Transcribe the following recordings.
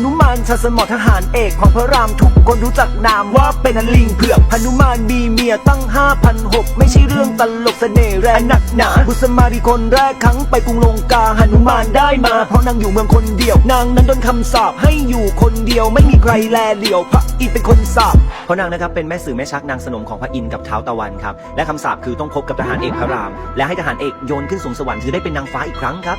หนุมานชันสมรทหารเอกของพระรามทุกคนรู้จักนามว่าเป็นอลิงเผือกหนุมานมีเมียตั้งห้าพันหกไม่ใช่เรื่องตลกเสน่ห์แรงหนักหนาบุษมารีคนแรกครั้งไปกรุงลงกาหนุมานได้มา เพราะนางอยู่เมืองคนเดียว นางนั้นโดนคำสาปให้อยู่คนเดียวไม่มีใครแลเหลียวพระอินเป็นคนสาปเพราะนางนะครับเป็นแม่สื่อแม่ชักนางสนมของพระอินกับเท้าตะวันครับและคำสาปคือต้องคบกับทหารเอกพระราม และให้ทหารเอกโยนขึ้นสู่สวรรค์จะได้เป็นนางฟ้าอีกครั้งครับ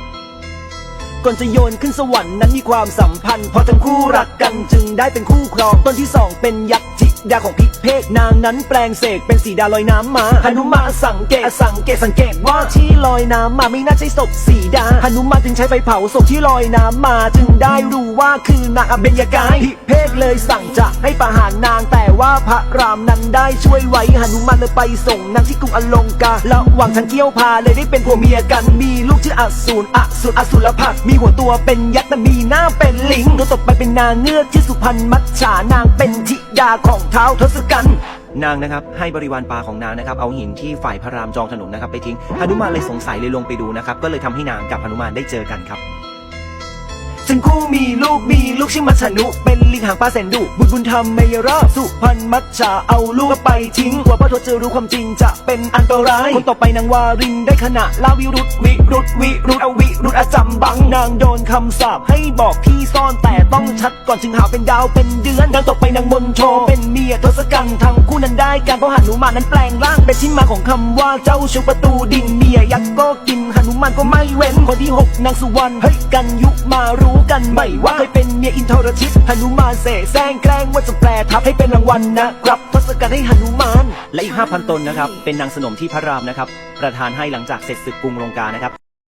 ก่อนจะโยนขึ้นสวรรค์นั้นมีความสัมพันธ์พราะทั้งคู่รักกันจึงได้เป็นคู่ครองตนที่สองเป็นยักษ์จิดาของพิกเพกนางนั้นแปลงเสกเป็นสีดาลอยน้ำมาหนุมาสังเกตสังเกตสังเกตว่าที่ลอยน้ำมาไม่น่าใช่ศพสีดาหนุมาจึงใช้ไฟเผาศพที่ลอยน้ำมา จึงได้รู้ว่าคือนางอเบญญากายพิกเพกเลยสั่งจะให้ประหารนางแต่ ว่าพระรามนั้นได้ช่วยไว้หนุมานเลยไปส่งนางที่กรุงอลงการะหว่างทางเกี่ยวพาเลยได้เป็นผัวเมียกัน มีลูกชื่ออสูรอสูรอสูรพักมีหัวตัวเป็นยักษ์แต่มีหน้าเป็นลิงตัวต่อไปเป็นนางเงือกที่สุพรรณมัจฉานางเป็นธิดาของเท้าทศกัณฐ์นางนะครับให้บริวารปลาของนางนะครับเอาหินที่ฝ่ายพระรามจองถนนนะครับไปทิ้งหนุมานเลยสงสัยเลยลงไปดูนะครับก็เลยทำให้นางกับหนุมานได้เจอกันครับ จึงคู่มีลูกมีลูกชื่อมัชนุ เป็นลิงหางปลาแสนดุบุญบุญธรรมเมยราบสุพรรณมัจฉาเอาลูกไปทิ้งกว่าพ่อทวดจะรู้ความจริงจะเป็นอันตราย คนต่อไปนางวารินได้ขณะลาวิรุธวิรุธวิรุธเอาวิรุธอาจ นางโดนคำสาปให้บอกที่ซ่อนแต่ต้องชัดก่อนจึงหาเป็นดาวเป็นเดือนนางต่อไปนางมนโชเป็นเมียทศกัณฐ์ทั้งคู่นั้นได้การเพราะหนุมานนั้นแปลงร่างเป็นที่มาของคำว่าเจ้าชูประตูดินเมียยักษ์ก็กินหนุมานก็ไม่เว้นคนที่หกนางสุวรรณเฮ้ยกันยุมารู้กันไหมว่าเคยเป็นเมียอินทรชิตหนุมานเสแสร้งแกล้งว่าจะแปลทับให้เป็นรางวัลนะครับทศกัณฐ์ให้หนุมานและอีก5,000ตนนะครับเป็นนางสนมที่พระรามนะครับประทานให้หลังจากเสร็จศึกกรุงลงกานะครับ